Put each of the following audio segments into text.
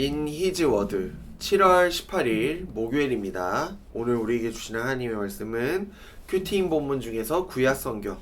이지 워드 7월 18일 목요일입니다. 오늘 우리에게 주시는 하나님의 말씀은 큐티인 본문 중에서 구약 성경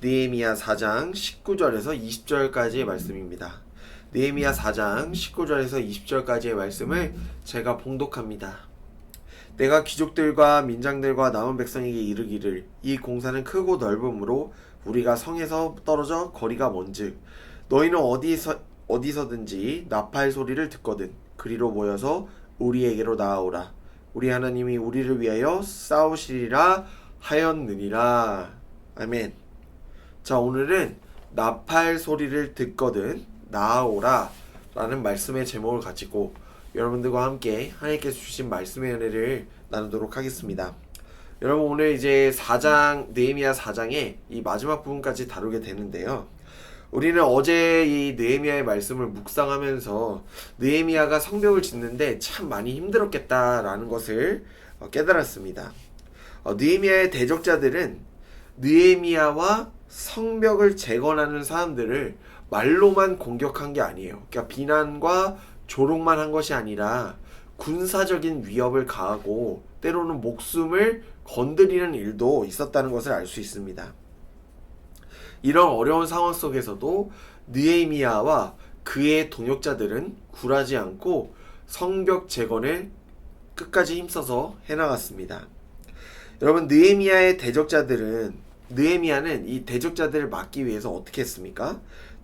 느헤미야 4장 19절에서 20절까지의 말씀입니다. 느헤미야 4장 19절에서 20절까지의 말씀을 제가 봉독합니다. 내가 귀족들과 민장들과 남은 백성에게 이르기를 이 공사는 크고 넓음으로 우리가 성에서 떨어져 거리가 먼즉 너희는 어디서 어디서든지 나팔 소리를 듣거든 그리로 모여서 우리에게로 나아오라. 우리 하나님이 우리를 위하여 싸우시리라 하였느니라. 아멘. 자 오늘은 나팔 소리를 듣거든 나아오라 라는 말씀의 제목을 가지고 여러분들과 함께 하나님께서 주신 말씀의 은혜를 나누도록 하겠습니다. 여러분 오늘 이제 4장 느헤미야 4장의 이 마지막 부분까지 다루게 되는데요 우리는 어제 이 느헤미야의 말씀을 묵상하면서 느헤미야가 성벽을 짓는데 참 많이 힘들었겠다라는 것을 어, 깨달았습니다. 어, 느헤미야의 대적자들은 느헤미야와 성벽을 재건하는 사람들을 말로만 공격한 게 아니에요. 그러니까 비난과 조롱만 한 것이 아니라 군사적인 위협을 가하고 때로는 목숨을 건드리는 일도 있었다는 것을 알 수 있습니다. 이런 어려운 상황 속에서도 느헤미야와 그의 동역자들은 굴하지 않고 성벽 재건을 끝까지 힘써서 해나갔습니다. 여러분 느헤미야의 대적자들은 느헤미야는 이 대적자들을 막기 위해서 어떻게 했습니까?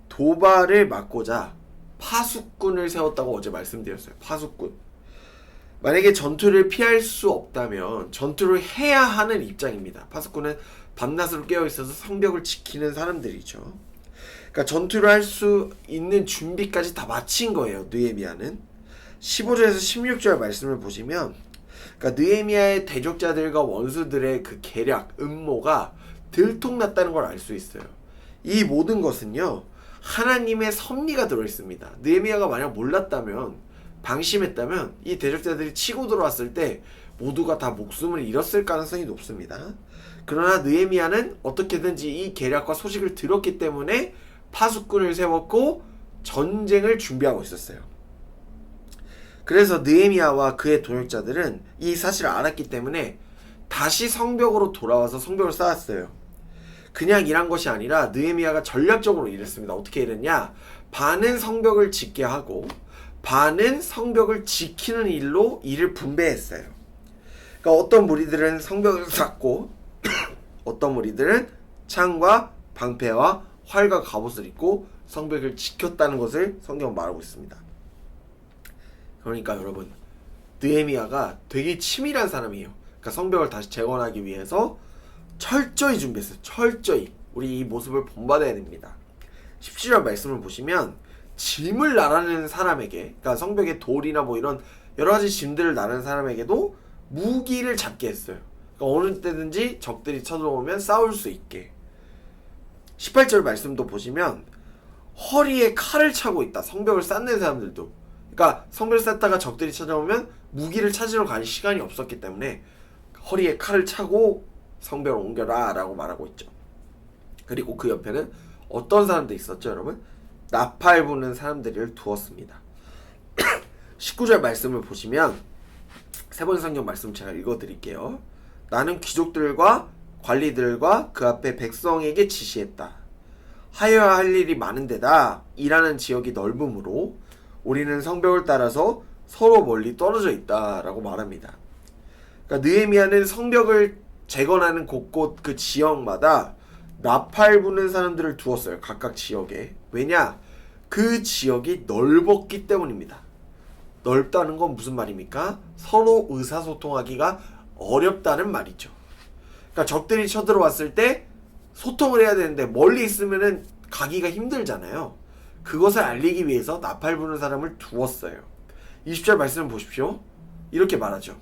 도발을 막고자 파수꾼을 세웠다고 어제 말씀드렸어요. 파수꾼. 만약에 전투를 피할 수 없다면 전투를 해야 하는 입장입니다. 파수꾼은 밤낮으로 깨어 있어서 성벽을 지키는 사람들이죠. 그러니까 전투를 할 수 있는 준비까지 다 마친 거예요. 느헤미야는 15절에서 16절 말씀을 보시면 그러니까 느헤미야의 대적자들과 원수들의 그 계략, 음모가 들통났다는 걸 알 수 있어요. 이 모든 것은요. 하나님의 섭리가 들어 있습니다. 느헤미야가 만약 몰랐다면 방심했다면 이 대적자들이 치고 들어왔을 때 모두가 다 목숨을 잃었을 가능성이 높습니다. 그러나 느헤미야는 어떻게든지 이 계략과 소식을 들었기 때문에 파수꾼을 세웠고 전쟁을 준비하고 있었어요. 그래서 느헤미야와 그의 동역자들은 이 사실을 알았기 때문에 다시 성벽으로 돌아와서 성벽을 쌓았어요. 그냥 일한 것이 아니라 느헤미야가 전략적으로 일했습니다. 어떻게 일했냐? 반은 성벽을 짓게 하고 반은 성벽을 지키는 일로 일을 분배했어요. 그러니까 어떤 무리들은 성벽을 쌓고 어떤 무리들은 창과 방패와 활과 갑옷을 입고 성벽을 지켰다는 것을 성경은 말하고 있습니다. 그러니까 여러분 느헤미야가 되게 치밀한 사람이에요. 그러니까 성벽을 다시 재건하기 위해서 철저히 준비했어요. 철저히 우리 이 모습을 본받아야 됩니다. 17절 말씀을 보시면 짐을 나르는 사람에게 그러니까 성벽에 돌이나 뭐 이런 여러 가지 짐들을 나르는 사람에게도 무기를 잡게 했어요. 그러니까 어느 때든지 적들이 쳐들어오면 싸울 수 있게. 18절 말씀도 보시면 허리에 칼을 차고 있다. 성벽을 쌓는 사람들도. 그러니까 성벽을 쌓다가 적들이 찾아오면 무기를 찾으러 갈 시간이 없었기 때문에 허리에 칼을 차고 성벽을 옮겨라 라고 말하고 있죠. 그리고 그 옆에는 어떤 사람도 있었죠, 여러분? 나팔 부는 사람들을 두었습니다. 19절 말씀을 보시면 세 번 성경 말씀 제가 읽어 드릴게요. 나는 귀족들과 관리들과 그 앞에 백성에게 지시했다. 하여야 할 일이 많은데다 일하는 지역이 넓으므로 우리는 성벽을 따라서 서로 멀리 떨어져 있다라고 말합니다. 그러니까 느헤미야는 성벽을 재건하는 곳곳 그 지역마다 나팔 부는 사람들을 두었어요. 각각 지역에. 왜냐? 그 지역이 넓었기 때문입니다. 넓다는 건 무슨 말입니까? 서로 의사소통하기가 어렵다는 말이죠. 그러니까 적들이 쳐들어왔을 때 소통을 해야 되는데 멀리 있으면은 가기가 힘들잖아요. 그것을 알리기 위해서 나팔 부는 사람을 두었어요. 20절 말씀을 보십시오. 이렇게 말하죠.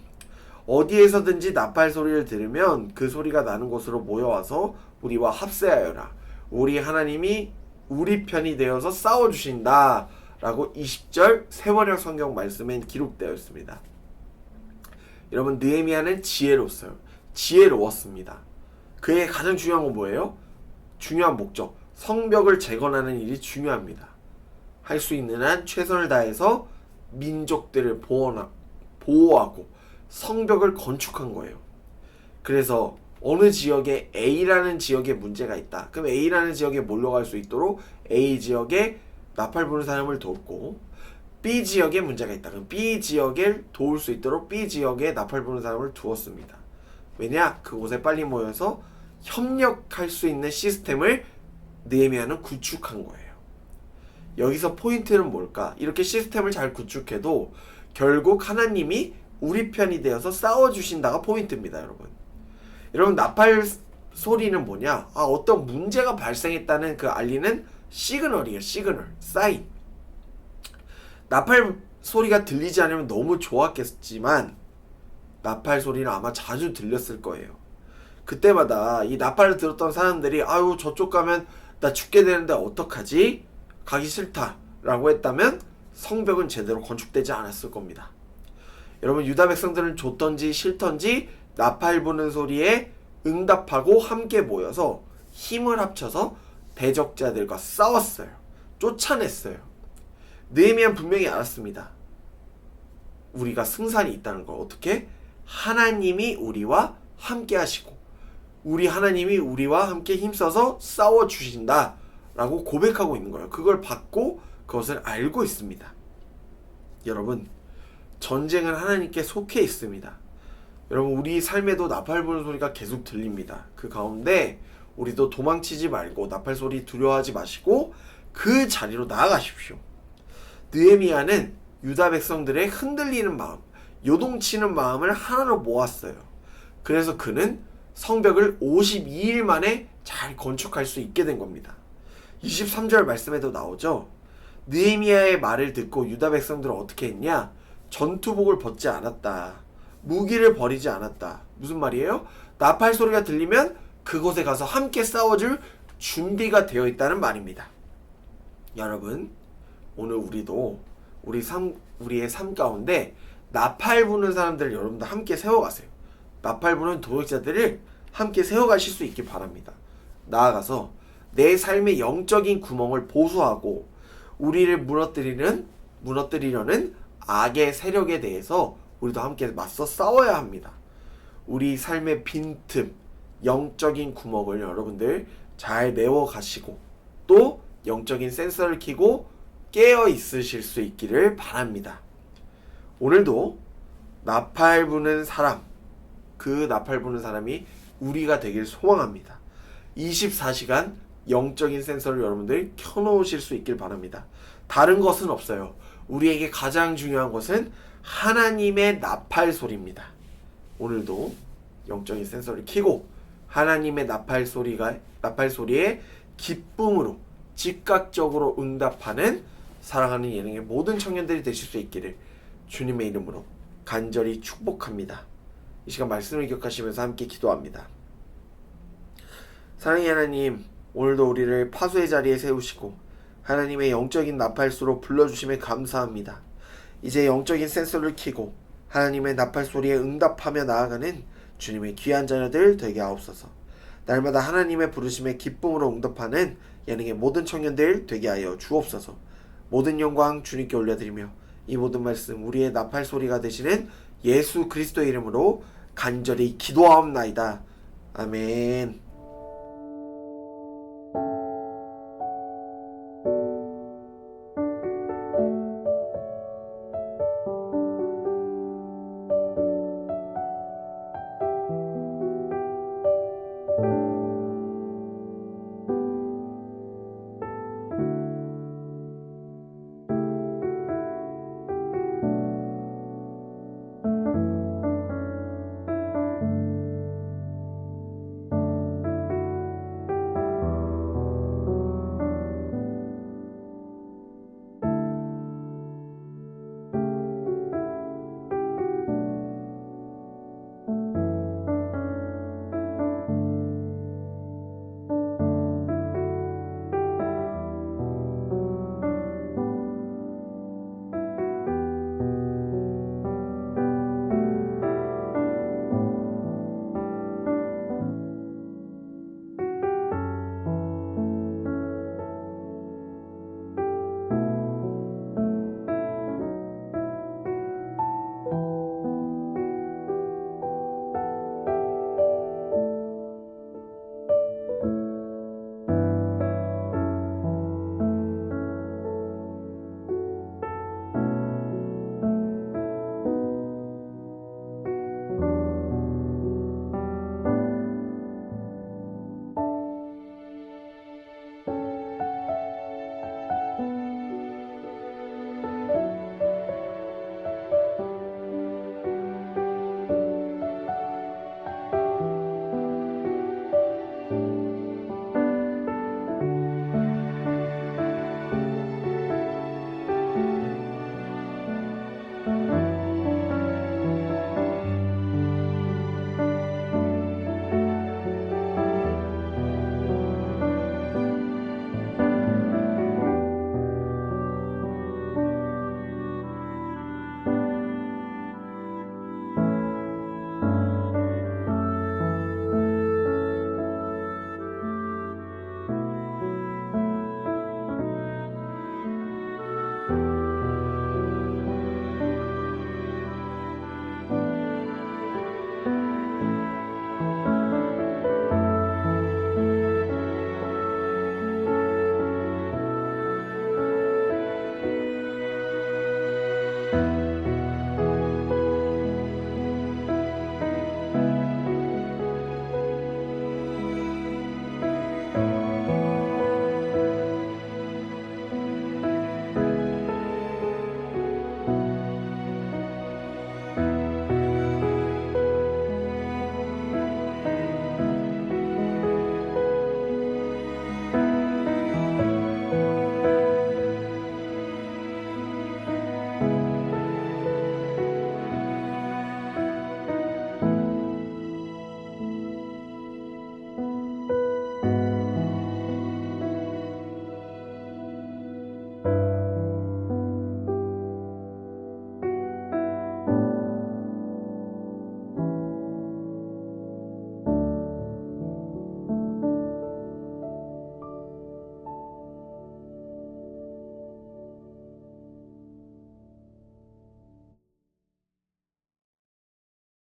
어디에서든지 나팔 소리를 들으면 그 소리가 나는 곳으로 모여와서 우리와 합세하여라. 우리 하나님이 우리 편이 되어서 싸워주신다. 라고 20절 세번역 성경 말씀엔 기록되어 있습니다. 여러분 느헤미야는 지혜로웠어요. 지혜로웠습니다. 그의 가장 중요한 건 뭐예요? 중요한 목적. 성벽을 재건하는 일이 중요합니다. 할 수 있는 한 최선을 다해서 민족들을 보호하, 보호하고 성벽을 건축한 거예요. 그래서 어느 지역에 A라는 지역에 문제가 있다. 그럼 A라는 지역에 몰려갈 수 있도록 A 지역에 나팔 부는 사람을 돕고 B 지역에 문제가 있다. 그럼 B 지역을 도울 수 있도록 B 지역에 나팔 부는 사람을 두었습니다. 왜냐? 그곳에 빨리 모여서 협력할 수 있는 시스템을 느헤미야는 구축한 거예요. 여기서 포인트는 뭘까? 이렇게 시스템을 잘 구축해도 결국 하나님이 우리 편이 되어서 싸워 주신다가 포인트입니다, 여러분. 여러분, 나팔 소리는 뭐냐? 아, 어떤 문제가 발생했다는 그 알리는 시그널이에요, 시그널, 사인. 나팔 소리가 들리지 않으면 너무 좋았겠지만, 나팔 소리는 아마 자주 들렸을 거예요. 그때마다 이 나팔을 들었던 사람들이, 아유, 저쪽 가면 나 죽게 되는데 어떡하지? 가기 싫다라고 했다면 성벽은 제대로 건축되지 않았을 겁니다. 여러분 유다 백성들은 좋던지 싫던지 나팔 부는 소리에 응답하고 함께 모여서 힘을 합쳐서 대적자들과 싸웠어요. 쫓아냈어요. 느헤미야 분명히 알았습니다. 우리가 승산이 있다는 걸 어떻게? 하나님이 우리와 함께 하시고 우리 하나님이 우리와 함께 힘써서 싸워 주신다. 라고 고백하고 있는 거예요. 그걸 받고 그것을 알고 있습니다. 여러분, 전쟁은 하나님께 속해 있습니다. 여러분, 우리 삶에도 나팔 부는 소리가 계속 들립니다. 그 가운데 우리도 도망치지 말고 나팔 소리 두려워하지 마시고 그 자리로 나아가십시오. 느헤미야는 유다 백성들의 흔들리는 마음, 요동치는 마음을 하나로 모았어요. 그래서 그는 성벽을 52일 만에 잘 건축할 수 있게 된 겁니다. 23절 말씀에도 나오죠. 느헤미야의 말을 듣고 유다 백성들은 어떻게 했냐? 전투복을 벗지 않았다. 무기를 버리지 않았다. 무슨 말이에요? 나팔 소리가 들리면 그곳에 가서 함께 싸워줄 준비가 되어 있다는 말입니다. 여러분, 오늘 우리도 우리 삶, 우리의 삶 가운데 나팔 부는 사람들을 여러분도 함께 세워가세요. 나팔 부는 도역자들을 함께 세워가실 수 있길 바랍니다. 나아가서 내 삶의 영적인 구멍을 보수하고 우리를 무너뜨리는 무너뜨리려는 악의 세력에 대해서 우리도 함께 맞서 싸워야 합니다. 우리 삶의 빈틈, 영적인 구멍을 여러분들 잘 메워 가시고 또 영적인 센서를 켜고 깨어 있으실 수 있기를 바랍니다. 오늘도 나팔 부는 사람, 그 나팔 부는 사람이 우리가 되길 소망합니다. 24시간 영적인 센서를 여러분들 켜놓으실 수 있길 바랍니다. 다른 것은 없어요. 우리에게 가장 중요한 것은 하나님의 나팔 소리입니다. 오늘도 영적인 센서를 켜고 하나님의 나팔 소리가 나팔 소리에 기쁨으로 즉각적으로 응답하는 사랑하는 예능의 모든 청년들이 되실 수 있기를 주님의 이름으로 간절히 축복합니다. 이 시간 말씀을 기억하시면서 함께 기도합니다. 사랑의 하나님, 오늘도 우리를 파수의 자리에 세우시고 하나님의 영적인 나팔수로 불러주심에 감사합니다. 이제 영적인 센서를 켜고 하나님의 나팔 소리에 응답하며 나아가는 주님의 귀한 자녀들 되게 하옵소서. 날마다 하나님의 부르심에 기쁨으로 응답하는 예능의 모든 청년들 되게 하여 주옵소서. 모든 영광 주님께 올려드리며 이 모든 말씀 우리의 나팔 소리가 되시는 예수 그리스도의 이름으로 간절히 기도하옵나이다. 아멘.